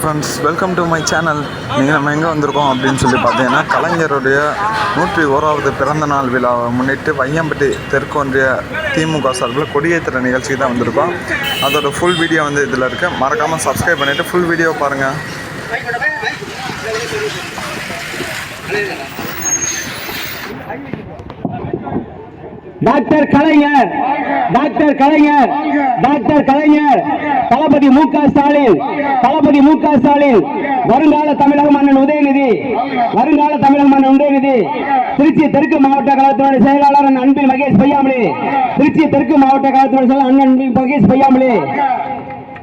Friends welcome to my channel நீங்கள் நம்ம எங்கே வந்திருக்கோம் அப்படின்னு சொல்லி பார்த்தீங்கன்னா கலைஞருடைய நூற்றி ஓராவது பிறந்த நாள் விழாவை முன்னிட்டு வையம்பட்டி தெற்கு ஒன்றிய திமுக சார்பில் கொடியேற்றுற நிகழ்ச்சிக்கு தான் வந்திருக்கோம். அதோட ஃபுல் வீடியோ வந்து இதில் இருக்குது மறக்காமல் சப்ஸ்கிரைப் பண்ணிவிட்டு ஃபுல் வீடியோ பாருங்கள் doctor Kalaignar doctor Kalaignar doctor Kalaignar. Thalapathy Mu Ka Stalin தளபதி மு க ஸ்டாலின். வருங்கால தமிழக மன்னன் உதயநிதி வருங்கால தமிழக மன்னன் உதயநிதி. திருச்சி தெற்கு மாவட்ட கழகத்தினுடைய செயலாளர் அண்ணன் அன்பில் மகேஷ் பையாமலி திருச்சி தெற்கு மாவட்ட கழகத்தினுடைய செயலாளர் அண்ணன் மகேஷ் பையாமலி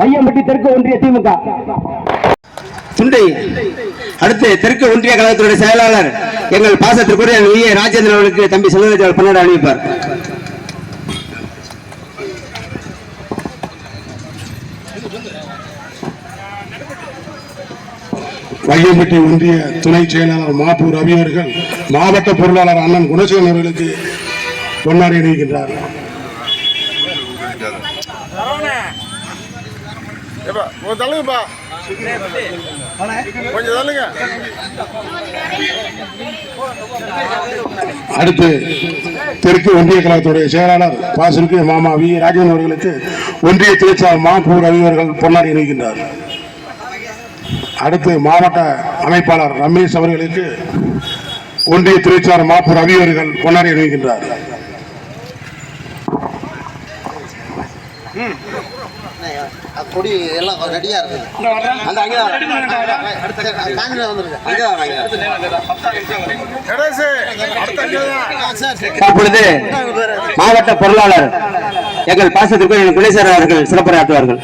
வையம்பட்டி தெற்கு ஒன்றிய திமுக. துண்டை அடுத்து தெற்கு ஒன்றிய கழகத்துடைய செயலாளர் எங்கள் பாசத்திற்குரிய வி. ஏ. ராஜேந்திரன் அவர்களுக்கு தம்பி செல்வராஜ் அவர் பன்னெண்டு அணிவிப்பார். வையம்பட்டி ஒன்றிய துணை செயலாளர் மாப்பூர் ரவி அவர்கள் மாவட்ட பொருளாளர் அண்ணன் குணசேகரன் அவர்களுக்கு பொன்னாடி அணிவிக்கின்றார். ஏப்பா, கொஞ்சம் அடுத்து தெற்கு ஒன்றிய கழகத்துடைய செயலாளர் பாசிற்கு மாமா வி ராஜேந்திரன் அவர்களுக்கு ஒன்றிய தொழிற்சாலை மாப்பூர் ரவி அவர்கள் பொன்னாடி அணிவிக்கின்றார் அடுத்து மாவட்ட அமைப்பாளர் ரமேஷ் அவர்களுக்கு ஒன்றிய தொழிற்சாலை மாப்பூர் ரவி அவர்கள் பொன்னாடி அணிவிக்கின்றார் கொடி எல்லாம் ரெடியா இருக்குது அந்த அங்கே வந்துருக்கு தற்பொழுது மாவட்ட பொருளாளர் எங்கள் பாசத்திற்குரிய குணேஸ்வரர் அவர்கள் சிறப்புரையாற்றுவார்கள்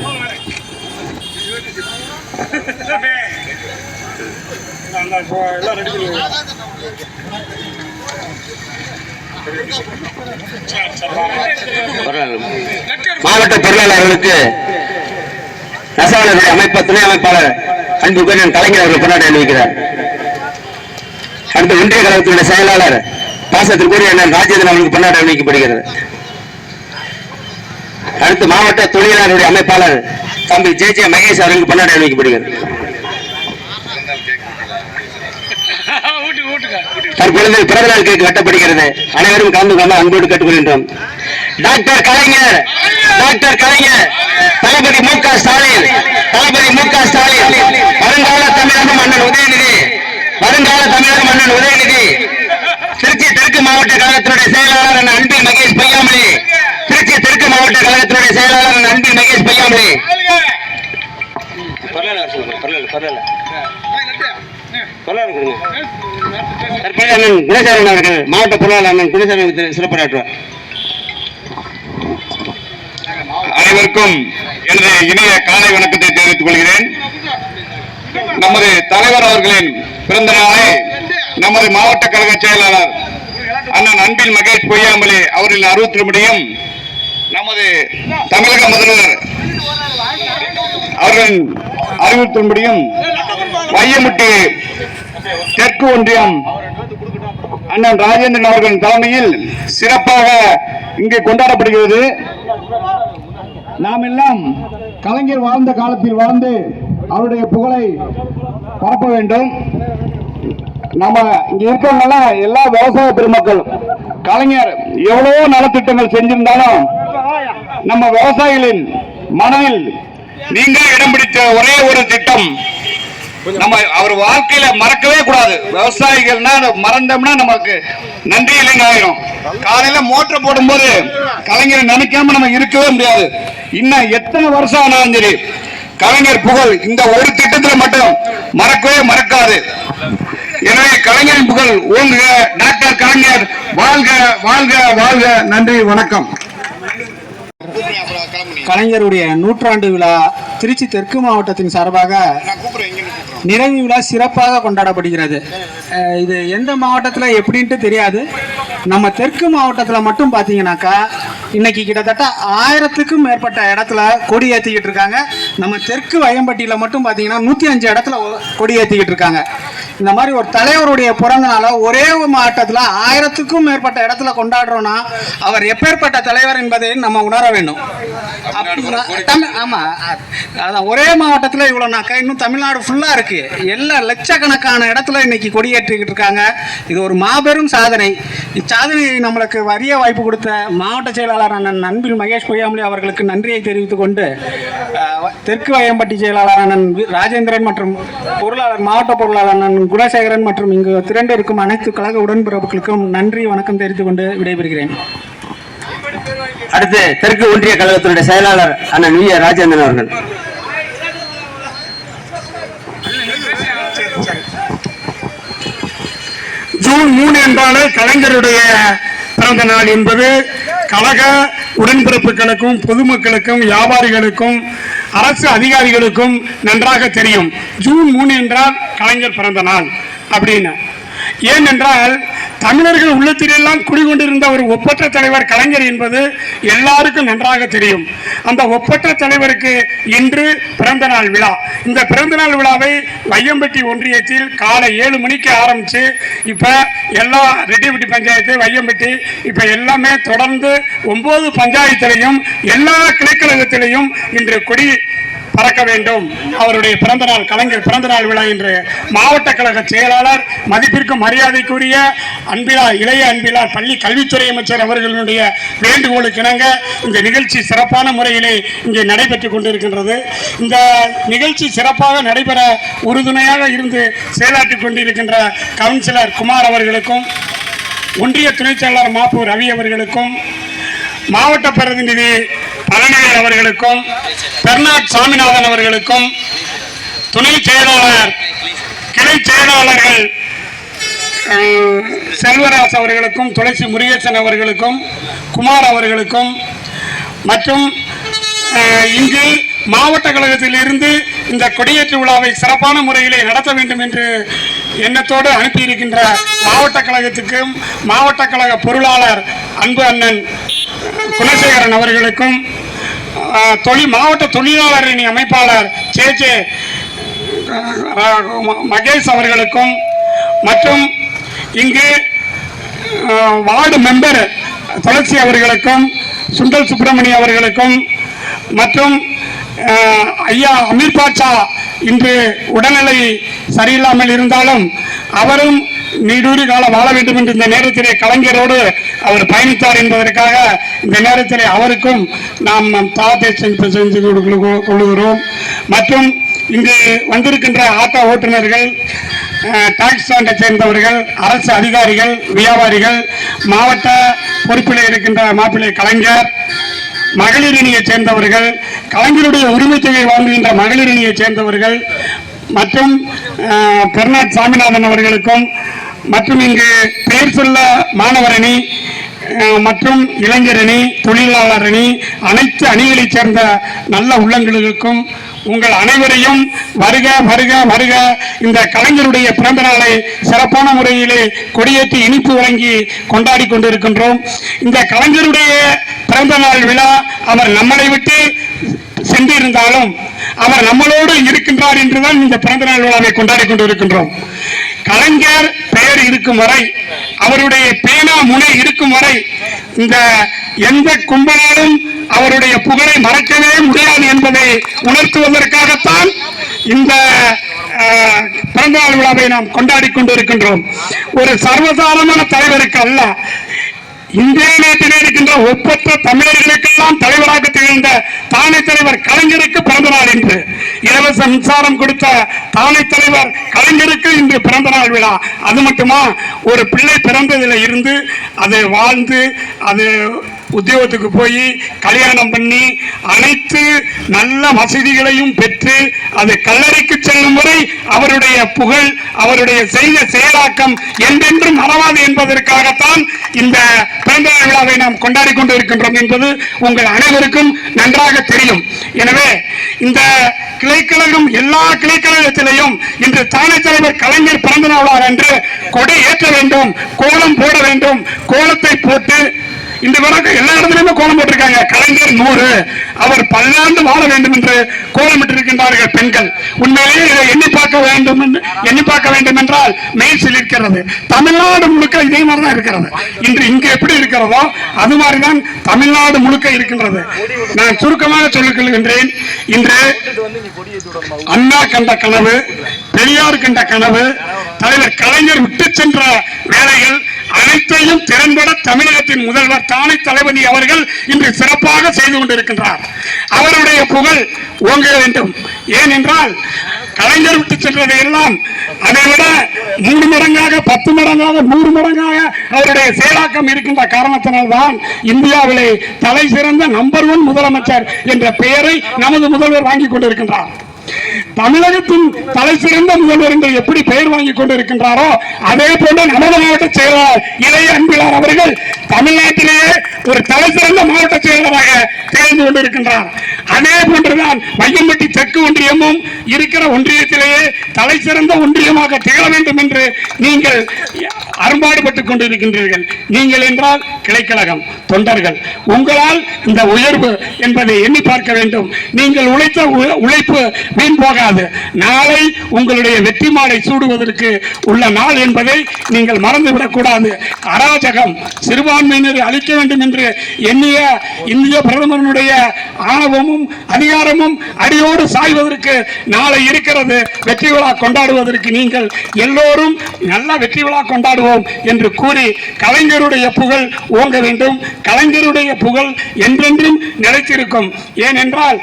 மாவட்ட பொருளாளர்களுக்கு ரசாயன அமைப்பு துணை அமைப்பாளர் அன்புக்குரிய கலைஞர் அவர்கள் கொண்டாடி அணிவிக்கிறார். அடுத்து ஒன்றிய கழகத்தினுடைய செயலாளர் பாசத்திற்குரிய அண்ணன் ராஜேந்திரன் அவர்களுக்கு கொண்டாடி அணிவிக்கப்படுகிறது. அடுத்து மாவட்ட தொழிலாளருடைய அமைப்பாளர் தம்பி ஜே ஜே மகேஷ் அவர்களுக்கு கொண்டாடி அணிவிக்கப்படுகிறது. தற்பொழுது பிறந்த நாள் கேக் வெட்டப்படுகிறது அனைவரும் கலந்து கொள்ள அன்போடு கேட்டுக்கொள்கின்றோம். டாக்டர் கலைஞர் டாக்டர் கலைஞர் தளபதி மு க ஸ்டாலின் தளபதி மு க ஸ்டாலின் வருங்கால தமிழக மன்னன் உதயநிதி வருங்கால தமிழக மன்னன் உதயநிதி திருச்சி தெற்கு மாவட்ட கழகத்தினுடைய செயலாளர் அண்ணன் அன்பில் மகேஷ் பையாமலி திருச்சி தெற்கு மாவட்ட கழகத்தினுடைய செயலாளர் அண்ணன் அன்பில் மகேஷ் பையாமலி தற்போது அண்ணன் குணசேகரன் அவர்கள் மாவட்ட பொருளாளர் அண்ணன் குணசேகரன் சிறப்புரையாற்றுவார். அனைவருக்கும் எனது இனிய காலை வணக்கத்தை தெரிவித்துக் கொள்கிறேன். நமது தலைவர் அவர்களின் பிறந்த நாளை நமது மாவட்ட கழக செயலாளர் அண்ணன் அன்பில் மகேஷ் பொய்யாமலே அவர்களின் அறுபத்தி நமது தமிழக முதல்வர் அவர்களின் அறிவுறுத்தின்படியும் வையமுட்டி தெற்கு ஒன்றியம். அண்ணன் ராஜேந்திரன் அவர்களின் தலைமையில் சிறப்பாக இங்கே கொண்டாடப்படுகிறது. நாம் எல்லாம் கலைஞர் வாழ்ந்த காலத்தில் வாழ்ந்து அவருடைய புகழை பரப்ப வேண்டும். நம்ம இங்க இருக்கவங்க எல்லா விவசாய பெருமக்களும் கலைஞர் எவ்வளவோ நலத்திட்டங்கள் செஞ்சிருந்தாலும் நம்ம விவசாயிகளின் மனதில் நீங்கள் இடம் பிடித்த ஒரே ஒரு திட்டம் நம்ம அவர் வாழ்க்கையில மறக்கவே கூடாது. விவசாயிகள்னா மறந்தோம்னா நமக்கு நன்றி இல்லைங்க ஆயிரும் காலையில மோட்டர் போடும்போது கலைஞரை நினைக்காம நம்ம இருக்கவே முடியாது. இன்னும் எத்தனை வருஷம் ஆனாலும் சரி கலைஞர் புகழ் இந்த ஒரு திட்டத்துல மட்டும் மறக்கவே மறக்காது. எனவே கலைஞரின் புகழ் ஓங்குக டாக்டர் கலைஞர் வாழ்க வாழ்க வாழ்க. நன்றி வணக்கம். கலைஞருடைய நூற்றாண்டு விழா திருச்சி தெற்கு மாவட்டத்தின் சார்பாக நிறைவு விழா சிறப்பாக கொண்டாடப்படுகிறது. இது எந்த மாவட்டத்தில் எப்படின்ட்டு தெரியாது. நம்ம தெற்கு மாவட்டத்தில் மட்டும் பார்த்தீங்கன்னாக்கா இன்னைக்கு கிட்டத்தட்ட ஆயிரத்துக்கும் மேற்பட்ட இடத்துல கொடி ஏற்றிக்கிட்டு இருக்காங்க. நம்ம தெற்கு வயம்பட்டியில் மட்டும் பார்த்தீங்கன்னா நூற்றி அஞ்சு இடத்துல கொடி ஏற்றிக்கிட்டு இருக்காங்க. இந்த மாதிரி ஒரு தலைவருடைய பிறந்த நாளை ஒரே மாவட்டத்தில் ஆயிரத்துக்கும் மேற்பட்ட இடத்துல கொண்டாடுறோம்னா அவர் எப்பேற்பட்ட தலைவர் என்பதை நம்ம உணர வேண்டும். ஆமாம் அதான் ஒரே மாவட்டத்தில் இவ்வளோனாக்கா இன்னும் தமிழ்நாடு ஃபுல்லாக இருக்கு. எல்லா லட்சக்கணக்கான இடத்துல இன்னைக்கு கொடியேற்றிக்கிட்டு இருக்காங்க. இது ஒரு மாபெரும் சாதனை. இச்சாதனையை நம்மளுக்கு வரிய வாய்ப்பு கொடுத்த மாவட்ட செயலாளர் அண்ணன் அன்பில் மகேஷ் பொய்யாமலி அவர்களுக்கு நன்றியை தெரிவித்துக் கொண்டு தெற்கு வயம்பட்டி செயலாளர் அண்ணன் ராஜேந்திரன் மற்றும் பொருளாளர் மாவட்ட பொருளாளர் அண்ணன் குணசேகரன் மற்றும் இங்கு திரண்டு இருக்கும் அனைத்து கழக உடன்பிறப்புகளுக்கும் நன்றி வணக்கம் தெரிவித்துக் கொண்டு விடைபெறுகிறேன். அடுத்து தெற்கு ஒன்றிய கழகத்தினுடைய செயலாளர் அண்ணன் வி ராஜேந்திரன் அவர்கள். ஜூன் மூணு என்றாலே கலைஞருடைய பிறந்த நாள் என்பது கழக உடன்பிறப்புகளுக்கும் பொதுமக்களுக்கும் வியாபாரிகளுக்கும் அரசு அதிகாரிகளுக்கும் நன்றாக தெரியும். ஜூன் மூணு என்றால் கலைஞர் பிறந்த நாள் அப்படின்னு. ஏனென்றால் தமிழர்கள் உள்ளத்திலெல்லாம் குடிகொண்டிருந்த ஒரு ஒப்பற்ற தலைவர் கலைஞர் என்பது எல்லாருக்கும் நன்றாக தெரியும். அந்த ஒப்பற்ற தலைவருக்கு இன்று பிறந்த நாள் விழா. இந்த பிறந்த நாள் விழாவை வையம்பட்டி ஒன்றியத்தில் காலை ஏழு மணிக்கு ஆரம்பிச்சு இப்ப எல்லா ரெட்டிப்பட்டி பஞ்சாயத்து வையம்பட்டி இப்ப எல்லாமே தொடர்ந்து ஒன்பது பஞ்சாயத்திலையும் எல்லா கிளைக்கழகத்திலையும் இன்று கொடி பறக்க வேண்டும். அவருடைய பிறந்த நாள் கலைஞர் பிறந்த நாள் விழா என்று மாவட்ட கழக செயலாளர் மதிப்பிற்கும் மரியாதைக்குரிய அன்பிலா இளைய அன்பிலா பள்ளி கல்வித்துறை அமைச்சர் அவர்களுடைய வேண்டுகோளுக்கு இணங்க இந்த நிகழ்ச்சி சிறப்பான முறையிலே இங்கே நடைபெற்றுக் கொண்டிருக்கின்றது. இந்த நிகழ்ச்சி சிறப்பாக நடைபெற உறுதுணையாக இருந்து செயலாற்றிக் கொண்டிருக்கின்ற கவுன்சிலர் குமார் அவர்களுக்கும் ஒன்றிய துணைச் செயலாளர் மாப்பு ரவி அவர்களுக்கும் மாவட்ட பிரதிநிதி பழனிவேல் அவர்களுக்கும் பெர்னாட் சாமிநாதன் அவர்களுக்கும் துணை செயலாளர் கிளை செயலாளர்கள் செல்வராஜ் அவர்களுக்கும் துளசி முருகேசன் அவர்களுக்கும் குமார் அவர்களுக்கும் மற்றும் இங்கு மாவட்ட கழகத்தில் இருந்து இந்த கொடியேற்று விழாவை சிறப்பான முறையிலே நடத்த வேண்டும் என்று எண்ணத்தோடு அனுப்பியிருக்கின்ற மாவட்ட கழகத்துக்கும் மாவட்ட கழக பொருளாளர் அன்பு அண்ணன் குணசேகரன் அவர்களுக்கும் தொழில் மாவட்ட தொழிலாளர் அணி அமைப்பாளர் ஜே ஜே மகேஷ் அவர்களுக்கும் மற்றும் இங்கு வார்டு மெம்பர் துளசி அவர்களுக்கும் சுண்டல் சுப்பிரமணிய அவர்களுக்கும் மற்றும் ஐயா அமீர் பாட்சா இன்று உடல்நிலை சரியில்லாமல் இருந்தாலும் அவரும் நீடூரி காலம் வாழ வேண்டும் என்று இந்த நேரத்திலே கலைஞரோடு அவர் பயணித்தார் என்பதற்காக இந்த நேரத்திலே அவருக்கும் நாம் நம் தாத்தை செஞ்சு கொடு- கொள்கிறோம். மற்றும் இங்கு வந்திருக்கின்ற ஆட்டோ ஓட்டுநர்கள் டாக்ஸ் ஸ்டாண்டை சேர்ந்தவர்கள் அரசு அதிகாரிகள் வியாபாரிகள் மாவட்ட பொறுப்பில் இருக்கின்ற மாப்பிள்ளை கலைஞர் மகளிர் அணியைச் சேர்ந்தவர்கள் கலைஞருடைய உரிமை தொகை வாங்குகின்ற மகளிர் அணியைச் சேர்ந்தவர்கள் மற்றும் அஹ், பெர்னாட் சாமிநாதன் அவர்களுக்கும் மற்றும் இங்கு பெயர் சொல்ல மாணவரணி மற்றும் இளைஞர் அணி அணி அனைத்து அணிகளைச் சேர்ந்த நல்ல உள்ளங்களுக்கும் உங்கள் அனைவரையும் வருக வருக வருக. இந்த கலைஞருடைய பிறந்த நாளை சிறப்பான முறையிலே கொடியேற்றி இனிப்பு வழங்கி கொண்டாடி கொண்டிருக்கின்றோம். இந்த கலைஞருடைய பிறந்த நாள் விழா அவர் நம்மளை விட்டு சென்றிருந்தாலும் அவர் நம்மளோடு இருக்கின்றார் என்றுதான் இந்த பிறந்த நாள் விழாவை கொண்டாடி கொண்டிருக்கின்றோம். கலைஞர் பெயர் இருக்கும் வரை அவருடைய பேனா முனை இருக்கும் வரை இந்த எந்த கும்பலாலும் அவருடைய புகழை மறைக்கவே முடியாது என்பதை உணர்த்துவதற்காகத்தான் இந்த பிறந்தநாள் விழாவை நாம் கொண்டாடி கொண்டிருக்கின்றோம். ஒரு சர்வசாதாரணமான தலைவருக்கு அல்ல இந்திய நாட்டிலே இருக்கின்ற ஒப்பற்ற தமிழர்களுக்கெல்லாம் தலைவராக திகழ்ந்த தானை தலைவர் கலைஞருக்கு பிறந்த நாள் இன்று. இலவச மின்சாரம் கொடுத்த தானை தலைவர் கலைஞருக்கு இன்று பிறந்த நாள் விழா. அது மட்டுமா? ஒரு பிள்ளை பிறந்ததில் இருந்து அது வாழ்ந்து அது உத்தியோகத்துக்கு போய் கல்யாணம் பண்ணி அனைத்து நல்ல வசதிகளையும் பெற்று அது கல்லறைக்கு செல்லும் வரை அவருடைய புகழ் அவருடைய செய்த செயலாக்கம் என்றென்றும் மறவாது என்பதற்காகத்தான் இந்த பிறந்தநாள் விழாவை நாம் கொண்டாடி கொண்டு இருக்கின்றோம் என்பது உங்கள் அனைவருக்கும் நன்றாக தெரியும். எனவே இந்த கிளைக்கழகம் எல்லா கிளைக்கழகத்திலையும் இன்று தானே தலைவர் கலைஞர் பிறந்த நாளார் என்று கொடி ஏற்ற வேண்டும் கோலம் போட வேண்டும் கோலத்தை போட்டு இந்த வரைக்கும் எல்லா இடத்துலயுமே கோலம் போட்டிருக்காங்க. கலைஞர் நூறு. அவர் பல்லாண்டு வாழ வேண்டும் என்று கோலமிட்டிருக்கின்றார்கள் பெண்கள். உண்மையிலேயே இதை எண்ணி பார்க்க வேண்டும் என்று எண்ணி பார்க்க வேண்டும் என்றால் மெய் இருக்கிறது. தமிழ்நாடு முழுக்க இதே மாதிரிதான் இருக்கிறது. இன்று இங்கு எப்படி இருக்கிறதோ அது மாதிரிதான் தமிழ்நாடு முழுக்க இருக்கின்றது. நான் சுருக்கமாக சொல்லிக்கொள்கின்றேன் இன்று அண்ணா கண்ட கனவு பெரியார் கண்ட கனவு தலைவர் கலைஞர் விட்டு சென்ற வேலைகள் அனைத்தையும் திறன்பட தமிழகத்தின் முதல்வர் தானே தளபதி அவர்கள் இன்று சிறப்பாக செய்து கொண்டிருக்கின்றார். அவருடைய புகழ் ஓங்க வேண்டும். ஏனென்றால் கலைஞர் விட்டு சென்றதை எல்லாம் அதை விட மூணு மடங்காக பத்து மடங்காக நூறு மடங்காக அவருடைய செயலாக்கம் இருக்கின்ற காரணத்தினால்தான் இந்தியாவிலே தலை சிறந்த நம்பர் ஒன் முதலமைச்சர் என்ற பெயரை நமது முதல்வர் வாங்கிக் கொண்டிருக்கின்றார். தமிழகத்தின் தலை சிறந்த முதல்வர் என்று எப்படி பெயர் வாங்கி கொண்டிருக்கின்றாரோ அதே போல நமது மாவட்ட செயலாளர் இளைய அன்பிலார் அவர்கள் தமிழ்நாட்டிலேயே ஒரு தலை சிறந்த மாவட்ட செயலராக திகழ்ந்து கொண்டிருக்கின்றார். அதே போன்றுதான் வையம்பட்டி தெற்கு ஒன்றியமும் இருக்கிற ஒன்றியத்திலேயே தலை சிறந்த ஒன்றியமாக திகழ வேண்டும் என்று நீங்கள் அரும்பாடுபட்டுக் கொண்டிருக்கின்றீர்கள். நீங்கள் என்றால் கிளைக்கழகம் தொண்டர்கள். உங்களால் இந்த உயர்வு என்பதை எண்ணி பார்க்க வேண்டும். நீங்கள் உழைத்த உழைப்பு வீண் போகாது. நாளை உங்களுடைய வெற்றி மாலை சூடுவதற்கு உள்ள நாள் என்பதை நீங்கள் மறந்துவிடக் கூடாது. அராஜகம் சிறுபான்மையினரை அழிக்க வேண்டும் என்று எண்ணிய இந்திய பிரதமரனுடைய ஆணவமும் அதிகாரமும் அடியோடு சாய்வதற்கு நாளை இருக்கிறது. வெற்றி விழா கொண்டாடுவதற்கு நீங்கள் எல்லோரும் நல்ல வெற்றி விழா கொண்டாடுவோம் என்று கூறி கலைஞருடைய புகழ் ஓங்க வேண்டும். கலைஞருடைய புகழ் என்றென்றும் நிலைத்திருக்கும். ஏனென்றால்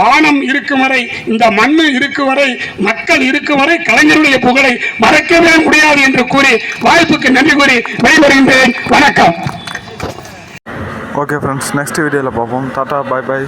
வானம் இருக்கும் வரை இந்த மண்ணு இருக்கும் வரை மக்கள் இருக்கும் வரை கலைஞருடைய புகழை மறக்கவே முடியாது என்று கூறி வாய்ப்புக்கு நன்றி கூறி விடைபெறுகின்றேன். வணக்கம். ஓகே ஃப்ரெண்ட்ஸ் நெக்ஸ்ட் வீடியோவில் பார்ப்போம். டாட்டா பாய் பாய்